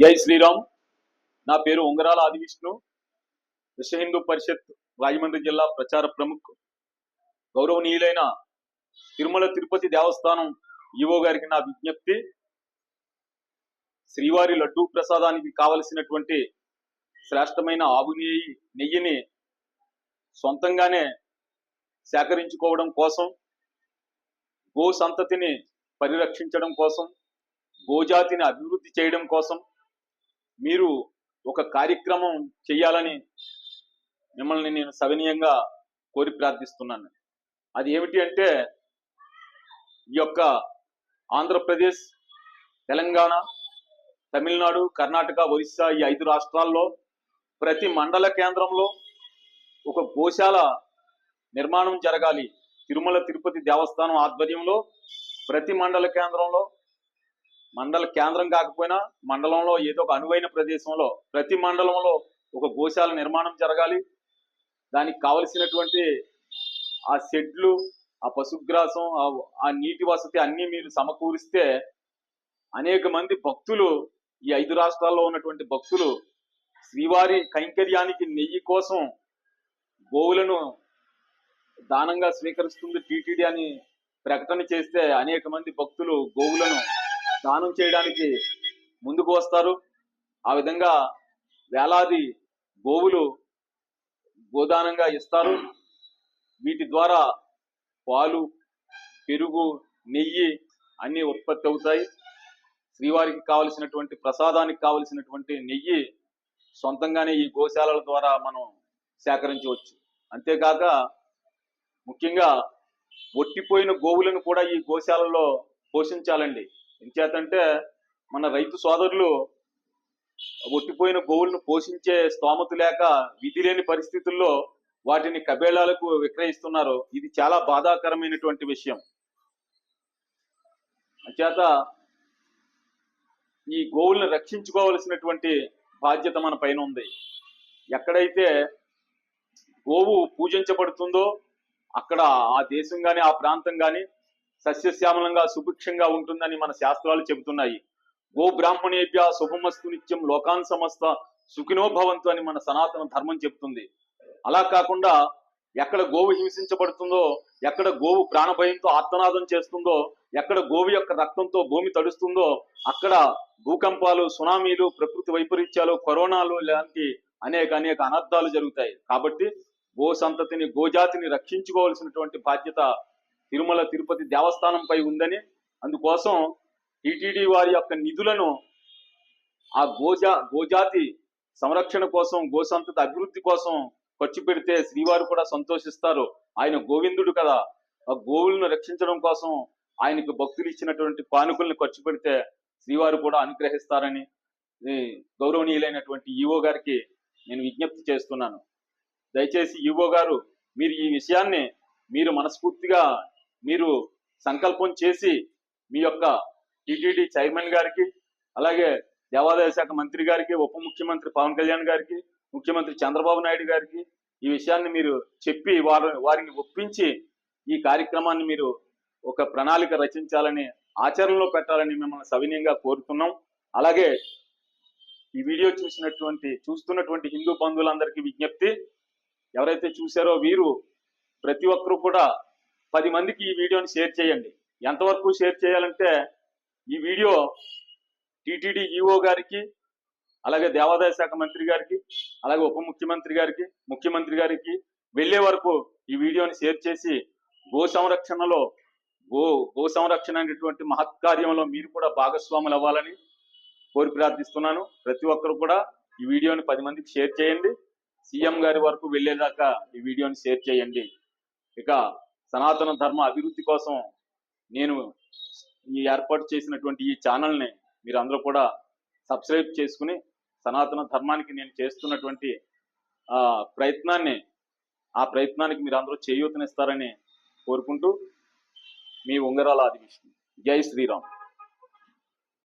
జై శ్రీరామ్. నా పేరు ఉంగరాల ఆదివిష్ణు. విశ్వ హిందూ పరిషత్ రాజమండ్రి జిల్లా ప్రచార ప్రముఖ్. గౌరవనీయులైన తిరుమల తిరుపతి దేవస్థానం ఈవో గారికి నా విజ్ఞప్తి. శ్రీవారి లడ్డూ ప్రసాదానికి కావలసినటువంటి శ్రేష్టమైన ఆవు నెయ్యి నెయ్యిని సొంతంగానే సేకరించుకోవడం కోసం గో సంతతిని పరిరక్షించడం కోసం గోజాతిని అభివృద్ధి చేయడం కోసం మీరు ఒక కార్యక్రమం చేయాలని మిమ్మల్ని నేను సవినీయంగా కోరి ప్రార్థిస్తున్నాను. అది ఏమిటి అంటే ఈ యొక్క ఆంధ్రప్రదేశ్ తెలంగాణ తమిళనాడు కర్ణాటక ఒరిస్సా ఈ ఐదు రాష్ట్రాల్లో ప్రతి మండల కేంద్రంలో ఒక గోశాల నిర్మాణం జరగాలి. తిరుమల తిరుపతి దేవస్థానం ఆధ్వర్యంలో ప్రతి మండల కేంద్రంలో మండల కేంద్రం కాకపోయినా మండలంలో ఏదో ఒక అనువైన ప్రదేశంలో ప్రతి మండలంలో ఒక గోశాల నిర్మాణం జరగాలి. దానికి కావలసినటువంటి ఆ షెడ్లు ఆ పశుగ్రాసం ఆ- నీటి వసతి అన్నీ మీరు సమకూరిస్తే అనేక మంది భక్తులు ఈ ఐదు రాష్ట్రాల్లో ఉన్నటువంటి భక్తులు శ్రీవారి కైంకర్యానికి నెయ్యి కోసం గోవులను దానంగా స్వీకరిస్తుంది టీటీడీ అని ప్రకటన చేస్తే అనేక మంది భక్తులు గోవులను దానం చేయడానికి ముందుకు వస్తారు. ఆ విధంగా వేలాది గోవులు గోదానంగా ఇస్తారు. వీటి ద్వారా పాలు పెరుగు నెయ్యి అన్నీ ఉత్పత్తి అవుతాయి. శ్రీవారికి కావలసినటువంటి ప్రసాదానికి కావలసినటువంటి నెయ్యి సొంతంగానే ఈ గోశాలల ద్వారా మనం సేకరించవచ్చు. అంతేకాక ముఖ్యంగా ఒట్టిపోయిన గోవులను కూడా ఈ గోశాలలో పోషించాలండి. ఎంచేతంటే మన రైతు సోదరులు ఒట్టిపోయిన గోవులను పోషించే స్తోమత లేక విధి లేని పరిస్థితుల్లో వాటిని కబేళాలకు విక్రయిస్తున్నారు. ఇది చాలా బాధాకరమైనటువంటి విషయం. అంచేత ఈ గోవులను రక్షించుకోవలసినటువంటి బాధ్యత మన పైన ఉంది. ఎక్కడైతే గోవు పూజించబడుతుందో అక్కడ ఆ దేశం కానీ ఆ ప్రాంతం కానీ సస్యశ్యామలంగా సుభిక్షంగా ఉంటుందని మన శాస్త్రాలు చెబుతున్నాయి. గో బ్రాహ్మణేభ్య శుభమస్తు నిత్యం లోకాన్ సమస్త సుఖినో భవంతు అని మన సనాతన ధర్మం చెప్తుంది అలా కాకుండా ఎక్కడ గోవు హింసించబడుతుందో ఎక్కడ గోవు ప్రాణభయంతో ఆత్మనాదం చేస్తుందో ఎక్కడ గోవు యొక్క రక్తంతో భూమి తడుస్తుందో అక్కడ భూకంపాలు సునామీలు ప్రకృతి వైపరీత్యాలు కరోనాలు లాంటి అనేక అనేక అనర్థాలు జరుగుతాయి. కాబట్టి గో సంతతిని గోజాతిని రక్షించుకోవాల్సినటువంటి బాధ్యత తిరుమల తిరుపతి దేవస్థానంపై ఉందని అందుకోసం టిటిడి వారి యొక్క నిధులను ఆ గోజా గోజాతి సంరక్షణ కోసం గోసంతత అభివృద్ధి కోసం ఖర్చు పెడితే శ్రీవారు కూడా సంతోషిస్తారు. ఆయన గోవిందుడు కదా. ఆ గోవులను రక్షించడం కోసం ఆయనకు భక్తులు ఇచ్చినటువంటి కానుకల్ని ఖర్చు పెడితే శ్రీవారు కూడా అనుగ్రహిస్తారని గౌరవనీయులైనటువంటి ఈవో గారికి నేను విజ్ఞప్తి చేస్తున్నాను. దయచేసి ఈవో గారు మీరు ఈ విషయాన్ని మీరు మనస్ఫూర్తిగా మీరు సంకల్పం చేసి మీ యొక్క టిటిడి చైర్మన్ గారికి అలాగే దేవాదాయ శాఖ మంత్రి గారికి ఉప ముఖ్యమంత్రి పవన్ కళ్యాణ్ గారికి ముఖ్యమంత్రి చంద్రబాబు నాయుడు గారికి ఈ విషయాన్ని మీరు చెప్పి వారు వారిని ఒప్పించి ఈ కార్యక్రమాన్ని మీరు ఒక ప్రణాళిక రచించాలని ఆచరణలో పెట్టాలని మిమ్మల్ని సవినీయంగా కోరుతున్నాం. అలాగే ఈ వీడియో చూసినటువంటి చూస్తున్నటువంటి హిందూ బంధువులందరికీ విజ్ఞప్తి ఎవరైతే చూశారో వీరు ప్రతి ఒక్కరూ కూడా పది మందికి ఈ వీడియోని షేర్ చేయండి. ఎంతవరకు షేర్ చేయాలంటే ఈ వీడియో టిటిడి ఈఓ గారికి అలాగే దేవాదాయ శాఖ మంత్రి గారికి అలాగే ఉప ముఖ్యమంత్రి గారికి ముఖ్యమంత్రి గారికి వెళ్ళే వరకు ఈ వీడియోని షేర్ చేసి గో సంరక్షణలో గో గో సంరక్షణ అనేటువంటి మహత్కార్యంలో మీరు కూడా భాగస్వాములు అవ్వాలని కోరి ప్రార్థిస్తున్నాను. ప్రతి ఒక్కరు కూడా ఈ వీడియోని పది మందికి షేర్ చేయండి. సీఎం గారి వరకు వెళ్ళేదాకా ఈ వీడియోని షేర్ చేయండి. ఇక సనాతన ధర్మ అభివృద్ధి కోసం నేను ఈ ఏర్పాటు చేసినటువంటి ఈ ఛానల్ని మీరు అందరూ కూడా సబ్స్క్రైబ్ చేసుకుని సనాతన ధర్మానికి నేను చేస్తున్నటువంటి ప్రయత్నాన్ని ఆ ప్రయత్నానికి మీరు అందరూ చేయూతనిస్తారని కోరుకుంటూ మీ ఉంగరాల ఆది విష్ణు జై శ్రీరామ్.